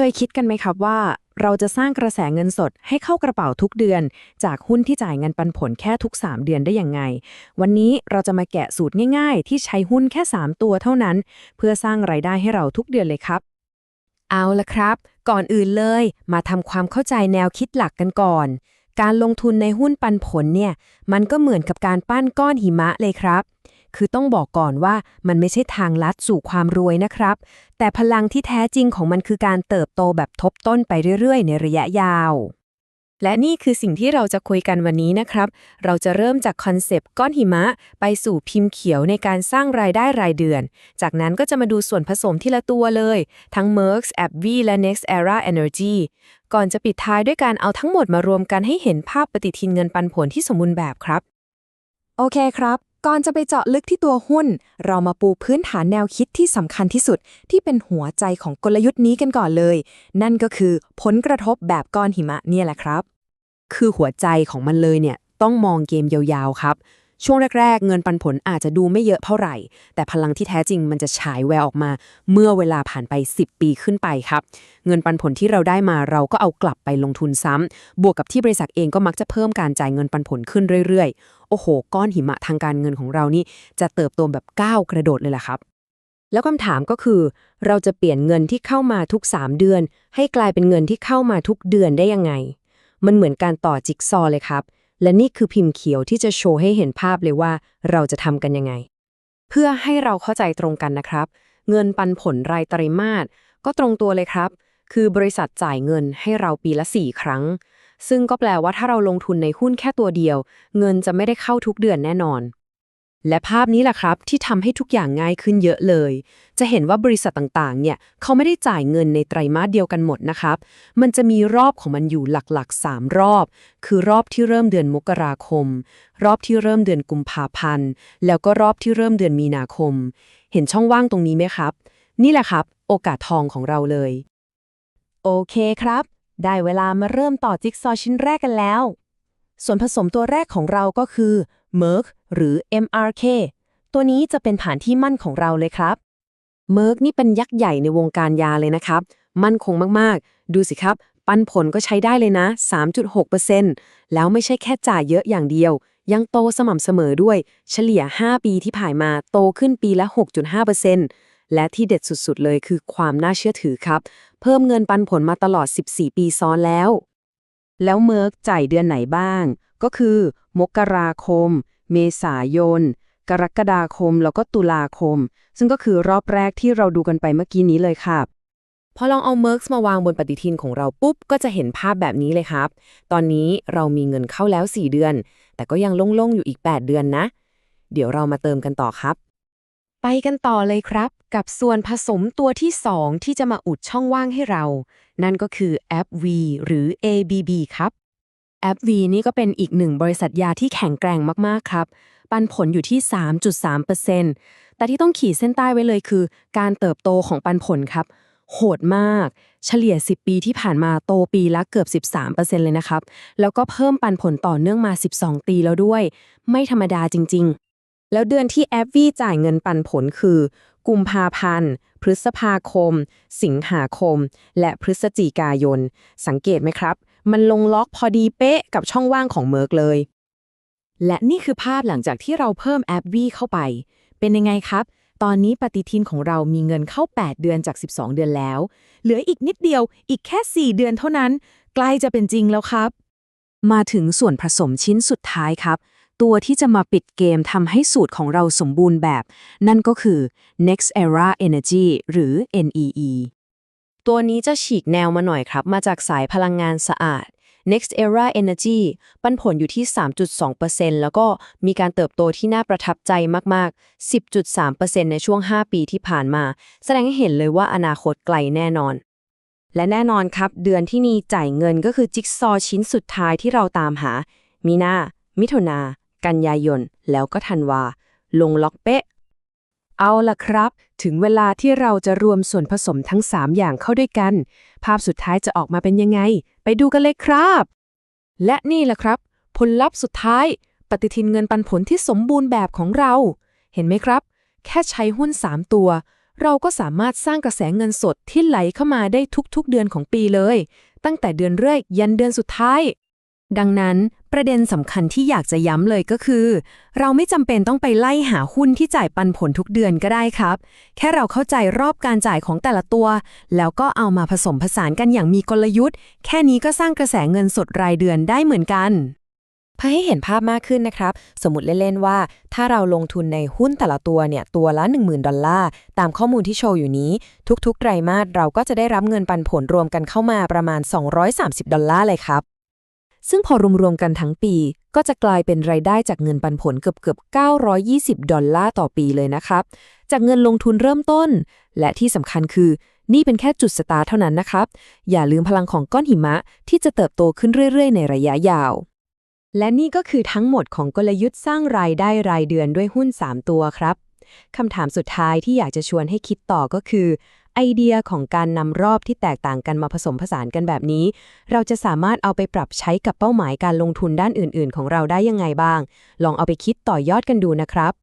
เคยคิดกันไหมครับว่า เราจะสร้างกระแสเงินสดให้เข้ากระเป๋าทุกเดือน จากหุ้นที่จ่ายเงินปันผลแค่ทุก 3 เดือนได้ยังไง วันนี้เราจะมาแกะสูตรง่าย ๆ ที่ใช้หุ้นแค่ 3 ตัวเท่านั้น เพื่อสร้างไรายได้ให้เราทุกเดือนเลยครับ เอาละครับ ก่อนอื่นเลย มาทำความเข้าใจแนวคิดหลักกันก่อน การลงทุนในหุ้นปันผลเนี่ยมันก็เหมือนกับการปั้นก้อนหิมะเลยครับ คือต้องบอกก่อนว่ามันไม่ใช่ทางลัดสู่ความรวยนะครับ แต่พลังที่แท้จริงของมันคือการเติบโตแบบทบต้นไปเรื่อย ๆ ในระยะยาว และนี่คือสิ่งที่เราจะคุยกันวันนี้นะครับ เราจะเริ่มจากคอนเซปต์ก้อนหิมะ ไปสู่พิมพ์เขียวในการสร้างรายได้รายเดือน จากนั้นก็จะมาดูส่วนผสมทีละตัวเลย ทั้ง Merx, AbbVie และ Next Era Energy ก่อนจะปิดท้ายด้วยการเอาทั้งหมดมารวมกันให้เห็นภาพปฏิทินเงินปันผลที่สมบูรณ์แบบครับ โอเคครับ ก่อนจะไปเจาะลึกที่ตัวหุ้น เรามาปูพื้นฐานแนวคิดที่สำคัญที่สุด ที่เป็นหัวใจของกลยุทธ์นี้กันก่อนเลย นั่นก็คือผลกระทบแบบก้อนหิมะเนี่ยแหละครับ คือหัวใจของมันเลยเนี่ยต้องมองเกมยาวๆครับ ช่วงแรก ๆ เงินปันผลอาจจะดูไม่เยอะเท่าไหร่ แต่พลังที่แท้จริงมันจะฉายแววออกมา เมื่อเวลาผ่านไป 10 ปีขึ้นไปครับ เงินปันผลที่เราได้มาเราก็เอากลับไปลงทุนซ้ำบวกกับที่บริษัทเองก็มักจะเพิ่มการจ่ายเงินปันผลขึ้นเรื่อยๆ โอ้โห ก้อนหิมะทางการเงินของเรานี่จะเติบโตแบบก้าวกระโดดเลยล่ะครับแล้วคำถามก็คือ เราจะเปลี่ยนเงินที่เข้ามาทุก 3 เดือน ให้กลายเป็นเงินที่เข้ามาทุกเดือนได้ยังไง มันเหมือนการต่อจิ๊กซอเลยครับ และนี่คือพิมพ์เขียวที่จะโชว์ให้เห็นภาพเลยว่าเราจะทำกันยังไง เพื่อให้เราเข้าใจตรงกันนะครับ เงินปันผลรายไตรมาสก็ตรงตัวเลยครับ คือบริษัทจ่ายเงินให้เราปีละ 4 ครั้ง ซึ่งก็แปลว่าถ้าเราลงทุนในหุ้นแค่ตัวเดียว เงินจะไม่ได้เข้าทุกเดือนแน่นอน และภาพนี้แหละครับที่ทำให้ทุกอย่างง่ายขึ้นเยอะเลย จะเห็นว่าบริษัทต่างๆ เนี่ยเขาไม่ได้จ่ายเงินในไตรมาสเดียวกันหมดนะครับ มันจะมีรอบของมันอยู่หลักๆ 3 รอบ คือรอบที่เริ่มเดือนมกราคม รอบที่เริ่มเดือนกุมภาพันธ์ แล้วก็รอบที่เริ่มเดือนมีนาคม เห็นช่องว่างตรงนี้ไหมครับ นี่แหละครับ โอกาสทองของเราเลย โอเคครับ ได้เวลามาเริ่มต่อจิ๊กซอว์ชิ้นแรกกันแล้ว ส่วนผสมตัวแรกของเราก็คือ Merck หรือ MRK ตัวนี้จะเป็นฐานที่มั่นของเราเลยครับ Merck นี่เป็นยักษ์ใหญ่ในวงการยาเลยนะครับ มั่นคงมากๆ ดูสิครับ ปันผลก็ใช้ได้เลยนะ 3.6%แล้วไม่ใช่แค่จ่ายเยอะอย่างเดียว ยังโตสม่ำเสมอด้วย เฉลี่ย 5 ปีที่ผ่านมาโตขึ้นปีละ 6.5%และที่เด็ดสุดๆเลยคือความน่าเชื่อถือครับ เพิ่มเงินปันผลมาตลอด 14 ปีซ้อนแล้ว แล้วเมิร์กจ่ายเดือนไหนบ้าง ก็คือ มกราคม เมษายน กรกฎาคม แล้วก็ตุลาคม ซึ่งก็คือรอบแรกที่เราดูกันไปเมื่อกี้นี้เลยครับพอลองเอาเมิร์กมาวางบนปฏิทินของเราปุ๊บ ก็จะเห็นภาพแบบนี้เลยครับ ตอนนี้เรามีเงินเข้าแล้ว 4 เดือน แต่ก็ยังโล่งๆอยู่อีก 8 เดือนนะ เดี๋ยวเรามาเติมกันต่อครับ ไปกันต่อเลยครับ กับส่วนผสมตัวที่ 2 ที่จะมาอุดช่องว่างให้เรา นั่นก็คือแอป V หรือ ABB ครับแอป V นี่ก็เป็นอีกหนึ่งบริษัทยาที่แข็งแกร่งมากๆครับ ปันผลอยู่ที่ 3.3%แต่ที่ต้องขีดเส้นใต้ไว้เลยคือ การเติบโตของปันผลครับ โหดมาก เฉลี่ย 10 ปีที่ผ่านมาโตปีละเกือบ 13%เลยนะครับ แล้วก็เพิ่มปันผลต่อเนื่องมา 12 ปีแล้วด้วย ไม่ธรรมดาจริง ๆ แล้วเดือนที่แอปวีจ่ายเงินปันผลคือ กุมภาพันธ์ พฤษภาคม สิงหาคม และพฤศจิกายน สังเกตไหมครับ มันลงล็อกพอดีเป๊ะกับช่องว่างของเมอร์กเลย และนี่คือภาพหลังจากที่เราเพิ่มแอปวีเข้าไป เป็นยังไงครับ ตอนนี้ปฏิทินของเรามีเงินเข้า 8 เดือนจาก 12 เดือนแล้ว เหลืออีกนิดเดียวอีกแค่ 4 เดือนเท่านั้น ใกล้จะเป็นจริงแล้วครับ มาถึงส่วนผสมชิ้นสุดท้ายครับ ตัวที่จะมาปิดเกมทำให้สูตรของเราสมบูรณ์แบบ นั่นก็คือ Next Era Energy หรือ NEE ตัวนี้จะฉีกแนวมาหน่อยครับ มาจากสายพลังงานสะอาด Next Era Energy ปันผลอยู่ที่ 3.2%แล้วก็มีการเติบโตที่น่าประทับใจมาก ๆ 10.3%ในช่วง 5 ปีที่ผ่านมา แสดงให้เห็นเลยว่าอนาคตไกลแน่นอน และแน่นอนครับ เดือนที่นีจ่ายเงินก็คือจิ๊กซอว์ชิ้นสุดท้ายที่เราตามหา มีนา มิถุนา กันยายน แล้วก็ธันวา ลงล็อกเป๊ะ เอาล่ะครับ ถึงเวลาที่เราจะรวมส่วนผสมทั้ง 3 อย่างเข้าด้วยกัน ภาพสุดท้ายจะออกมาเป็นยังไง ไปดูกันเลยครับ และนี่แหละครับ ผลลัพธ์สุดท้าย ปฏิทินเงินปันผลที่สมบูรณ์แบบของเรา เห็นไหมครับ แค่ใช้หุ้น 3 ตัวเราก็สามารถสร้างกระแสเงินสดที่ไหลเข้ามาได้ทุกๆเดือนของปีเลย ตั้งแต่เดือนแรกยันเดือนสุดท้าย ดังนั้นประเด็นสำคัญที่อยากจะย้ำเลยก็คือ เราไม่จำเป็นต้องไปไล่หาหุ้นที่จ่ายปันผลทุกเดือนก็ได้ครับ แค่เราเข้าใจรอบการจ่ายของแต่ละตัว แล้วก็เอามาผสมผสานกันอย่างมีกลยุทธ์ แค่นี้ก็สร้างกระแสเงินสดรายเดือนได้เหมือนกันเพื่อให้เห็นภาพมากขึ้นนะครับ สมมติเล่น ๆ ว่า ถ้าเราลงทุนในหุ้นแต่ละตัวเนี่ย ตัวละ 10,000 ดอลลาร์ ตามข้อมูลที่โชว์อยู่นี้ ทุกๆไตรมาสเราก็จะได้รับเงินปันผลรวมกันเข้ามาประมาณ 230 ดอลลาร์เลยครับ ซึ่งพอรวมๆกันทั้งปี ก็จะกลายเป็นรายได้จากเงินปันผลเกือบๆ920 ดอลลาร์ต่อปีเลยนะครับ จากเงินลงทุนเริ่มต้น และที่สำคัญคือ นี่เป็นแค่จุดสตาร์เท่านั้นนะครับ อย่าลืมพลังของก้อนหิมะที่จะเติบโตขึ้นเรื่อยๆ ในระยะยาว และนี่ก็คือทั้งหมดของกลยุทธ์สร้างรายได้รายเดือนด้วยหุ้น 3 ตัวครับคำถามสุดท้ายที่อยากจะชวนให้คิดต่อก็คือ ไอเดียของการนำรอบที่แตกต่างกันมาผสมผสานกันแบบนี้ เราจะสามารถเอาไปปรับใช้กับเป้าหมายการลงทุนด้านอื่น ๆ ของเราได้ยังไงบ้าง ลองเอาไปคิดต่อยอดกันดูนะครับ